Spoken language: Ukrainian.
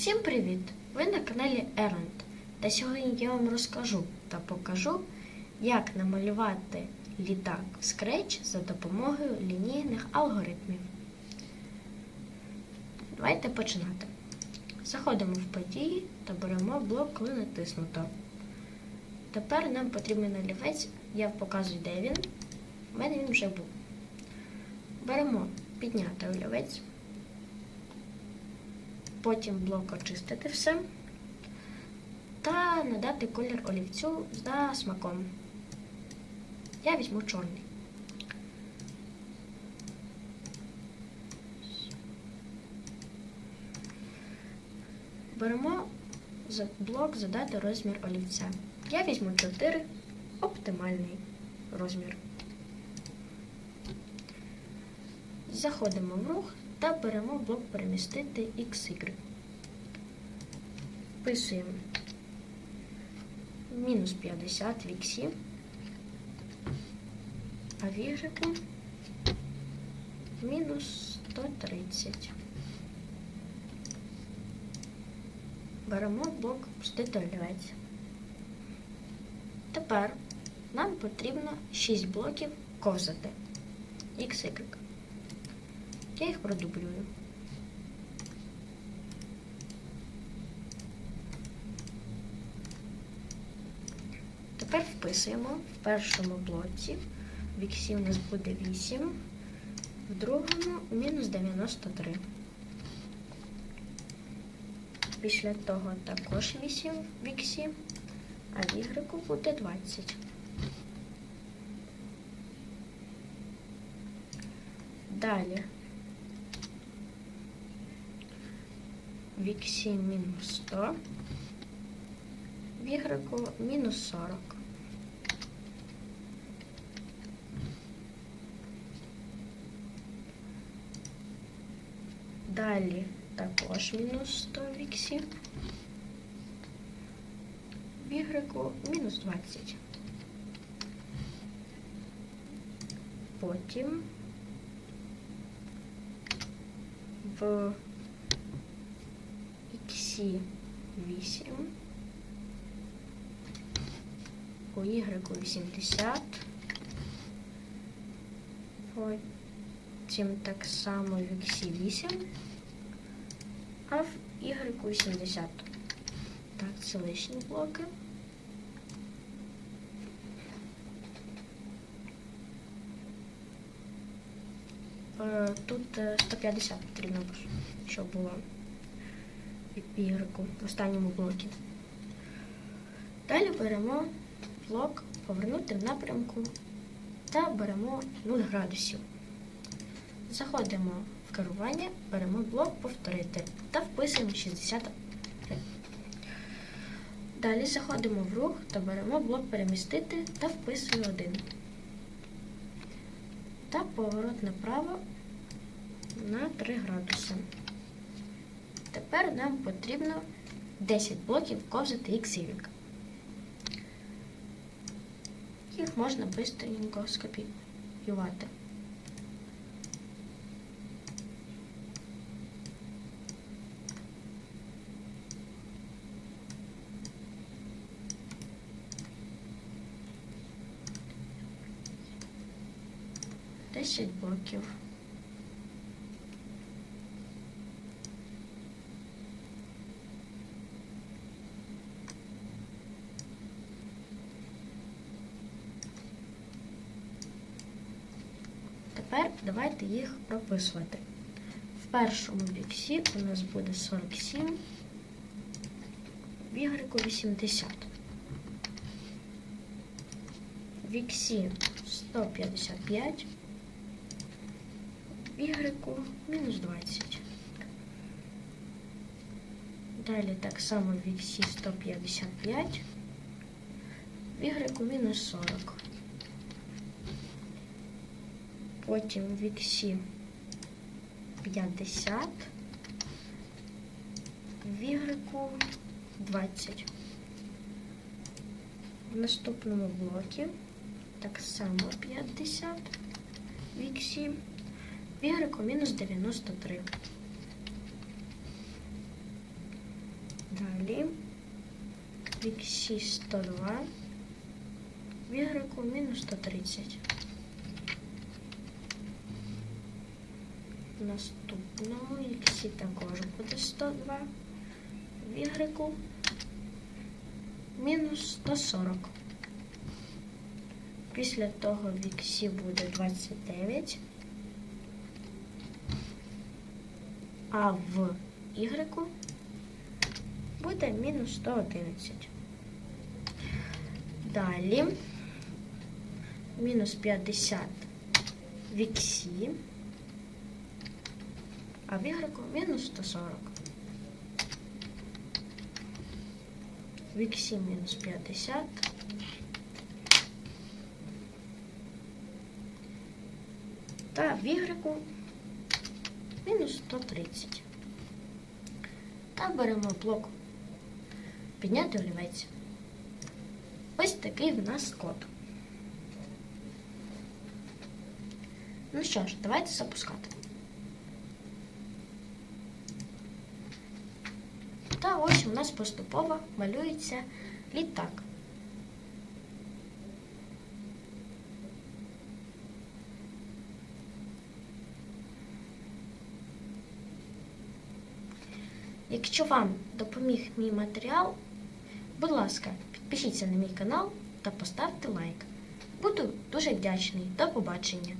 Всім привіт! Ви на каналі Erland. Та сьогодні я вам розкажу та покажу, як намалювати літак в Scratch за допомогою лінійних алгоритмів. Давайте починати. Заходимо в події та беремо блок, коли натиснуто. Тепер нам потрібен олівець, я показую, де він. У мене він вже був. Беремо підняти олівець. Потім блок очистити все та надати колір олівцю за смаком. Я візьму чорний. Беремо блок задати розмір олівця. Я візьму 4 оптимальний розмір. Заходимо в рух та беремо блок перемістити XY. Вписуємо мінус 50 в X, а в Y мінус 130. Беремо блок пустити. Тепер нам потрібно 6 блоків ковзати. XY. Я їх продублюю. Тепер вписуємо в першому блоці. В іксі у нас буде 8, в другому мінус 93. Після того також 8 в іксі, а в ігреку буде 20. Далі в іксі мінус 100, в мінус 40. Далі також мінус 100 в іксі, мінус 20. Потім в іксі 8, у ігреку 80, потім так само в іксі 8, а в ігреку 80. Так, це лишні блоки. Е, Тут е, 150 потрібно, щоб було ігрику в останньому блокі. Далі беремо блок повернути в напрямку та беремо 0 градусів. Заходимо в керування, беремо блок повторити та вписуємо 60. Далі заходимо в рух та беремо блок перемістити та вписуємо 1. Та поворот направо на 3 градуси. Тепер нам потрібно 10 блоків ковзати XY. Їх можна швидко скопіювати. Десять блоків. Тепер давайте їх прописувати. В першому віксі у нас буде 47, в ігрику 80. В іксі 155, в ігрику мінус 20. Далі так само в іксі 155, в ігрику мінус 40. Потім в іксі 50, в ігрику 20. В наступному блокі так само 50, в іксі, в ігрику мінус 93. Далі. В іксі 102. В ігреку мінус 130. Наступному іксі також буде 102. В ігреку мінус 140. Після того в іксі буде 29. А в ігреку буде мінус 111. Далі мінус 50 в іксі, а в ігреку мінус 140. В іксі мінус 50. Та в ігреку мінус 130. Та беремо блок підняти олівець. Ось такий в нас код. Ну що ж, давайте запускати. Та ось у нас поступово малюється літак. Якщо вам допоміг мій матеріал, будь ласка, підпишіться на мій канал та поставте лайк. Буду дуже вдячний. До побачення!